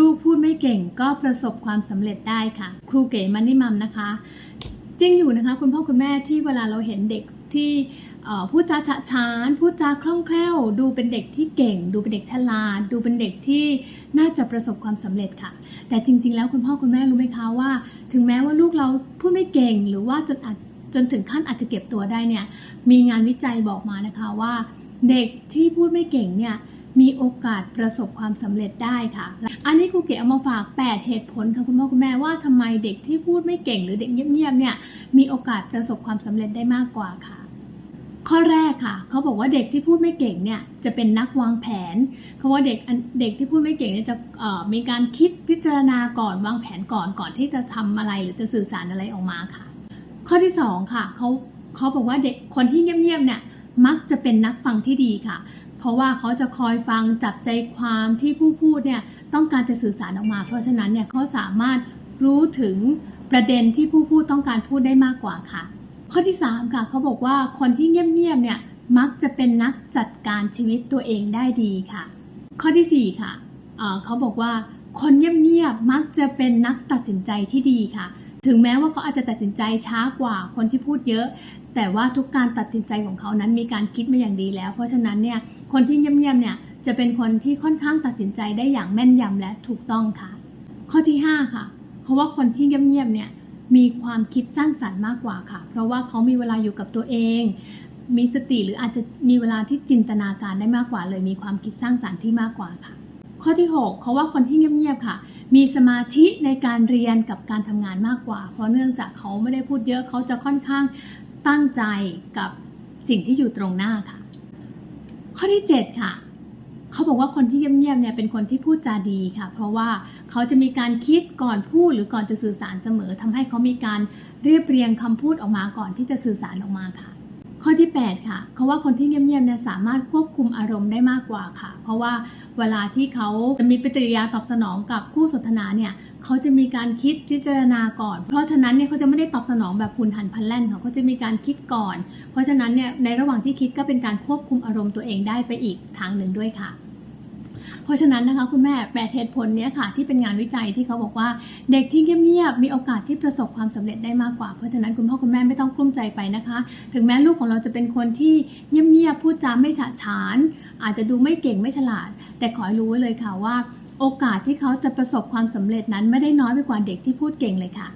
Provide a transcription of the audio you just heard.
ลูกพูดไม่เก่งก็ประสบความสำเร็จได้ค่ะ ครูเก๋มันนี่มัมนะคะ จริงอยู่นะคะคุณพ่อคุณแม่ที่เวลาเราเห็นเด็กที่พูดจาฉะฉานพูดจาคล่องแคล่ว ดูเป็นเด็กที่เก่ง ดูเป็นเด็กฉลาด ดูเป็นเด็กที่น่าจะประสบความสำเร็จค่ะ แต่จริง ๆ แล้วคุณพ่อคุณแม่รู้ไหมคะว่า ถึงแม้ว่าลูกเราพูดไม่เก่ง หรือว่าจนอาจจนถึงขั้นอาจจะเก็บตัวได้เนี่ยมีงานวิจัยบอกมานะคะว่า เด็กที่พูดไม่เก่งเนี่ยมีโอกาสประสบความสำเร็จได้ค่ะ อันนี้ครูเก๋เอามาฝาก 8 เหตุผลค่ะคุณพ่อคุณแม่ว่าทำไมเด็กที่พูดไม่เก่งหรือเด็กเงียบๆเนี่ยมีโอกาสประสบความสำเร็จได้มากกว่าค่ะ ข้อแรกค่ะ เขาบอกว่าเด็กที่พูดไม่เก่งเนี่ยจะเป็นนักวางแผน เพราะว่าเด็กอันเด็กที่พูดไม่เก่งเนี่ยจะมีการคิดพิจารณาก่อนวางแผนก่อนก่อนที่จะทำอะไรหรือจะสื่อสารอะไรออกมาค่ะ ข้อที่สองค่ะเขาเขาบอกว่าเด็กคนที่เงียบๆเนี่ยมักจะเป็นนักฟังที่ดีค่ะ เพราะว่าเขาจะคอยฟังจับใจความที่ผู้พูดเนี่ยต้องการจะสื่อสารออกมา เพราะฉะนั้นเนี่ยเขาสามารถรู้ถึงประเด็นที่ผู้พูดต้องการพูดได้มากกว่าค่ะ ข้อที่สามค่ะเขาบอกว่าคนที่เงียบๆเนี่ยมักจะเป็นนักจัดการชีวิตตัวเองได้ดีค่ะ ข้อที่สี่ค่ะเเขาบอกว่าคนเงียบๆมักจะเป็นนักตัดสินใจที่ดีค่ะ ถึงแม้ว่าเขาอาจจะตัดสินใจช้ากว่าคนที่พูดเยอะ แต่ว่าทุกการตัดสินใจของเขานั้นมีการคิดมาอย่างดีแล้ว เพราะฉะนั้นเนี่ยคนที่เงียบๆเนี่ยจะเป็นคนที่ค่อนข้างตัดสินใจได้อย่างแม่นยำและถูกต้องค่ะ ข้อที่ห้าค่ะ เพราะว่าคนที่เงียบๆเนี่ยมีความคิดสร้างสรรค์มากกว่าค่ะ เพราะว่าเขามีเวลาอยู่กับตัวเอง มีสติหรืออาจจะมีเวลาที่จินตนาการได้มากกว่าเลย มีความคิดสร้างสรรค์ที่มากกว่าค่ะ ข้อที่ 6 เขาว่าคนที่เงียบๆค่ะ มีสมาธิในการเรียนกับการทำงานมากกว่า เพราะเนื่องจากเขาไม่ได้พูดเยอะเขาจะค่อนข้างตั้งใจกับสิ่งที่อยู่ตรงหน้าค่ะ ข้อที่ 7 ค่ะเขาบอกว่าคนที่เงียบๆเนี่ยเป็นคนที่พูดจาดีค่ะ เพราะว่าเขาจะมีการคิดก่อนพูดหรือก่อนจะสื่อสารเสมอทำให้เขามีการเรียบเรียงคำพูดออกมาก่อนที่จะสื่อสารออกมาค่ะ ข้อที่ 8 ค่ะเขาว่าคนที่เงียบๆเนี่ยสามารถควบคุมอารมณ์ได้มากกว่าค่ะ เพราะว่าเวลาที่เขาจะมีปฏิกิริยาตอบสนองกับคู่สนทนาเนี่ยเขาจะมีการคิดพิจารณาก่อน เพราะฉะนั้นเนี่ยเขาจะไม่ได้ตอบสนองแบบหุนหันพลันแล่นค่ะเขาจะมีการคิดก่อน เพราะฉะนั้นเนี่ยในระหว่างที่คิดก็เป็นการควบคุมอารมณ์ตัวเองได้ไปอีกทางหนึ่งด้วยค่ะ เพราะฉะนั้นนะคะคุณแม่แปดเหตุผลเนี้ยค่ะที่เป็นงานวิจัยที่เขาบอกว่าเด็กที่เงียบๆมีโอกาสที่ประสบความสำเร็จได้มากกว่า เพราะฉะนั้นคุณพ่อคุณแม่ไม่ต้องกลุ้มใจไปนะคะ ถึงแม้ลูกของเราจะเป็นคนที่เงียบๆพูดจาไม่ฉะฉาน อาจจะดูไม่เก่งไม่ฉลาด แต่ขอให้รู้ไว้เลยค่ะว่า โอกาสที่เขาจะประสบความสำเร็จนั้นไม่ได้น้อยไปกว่าเด็กที่พูดเก่งเลยค่ะ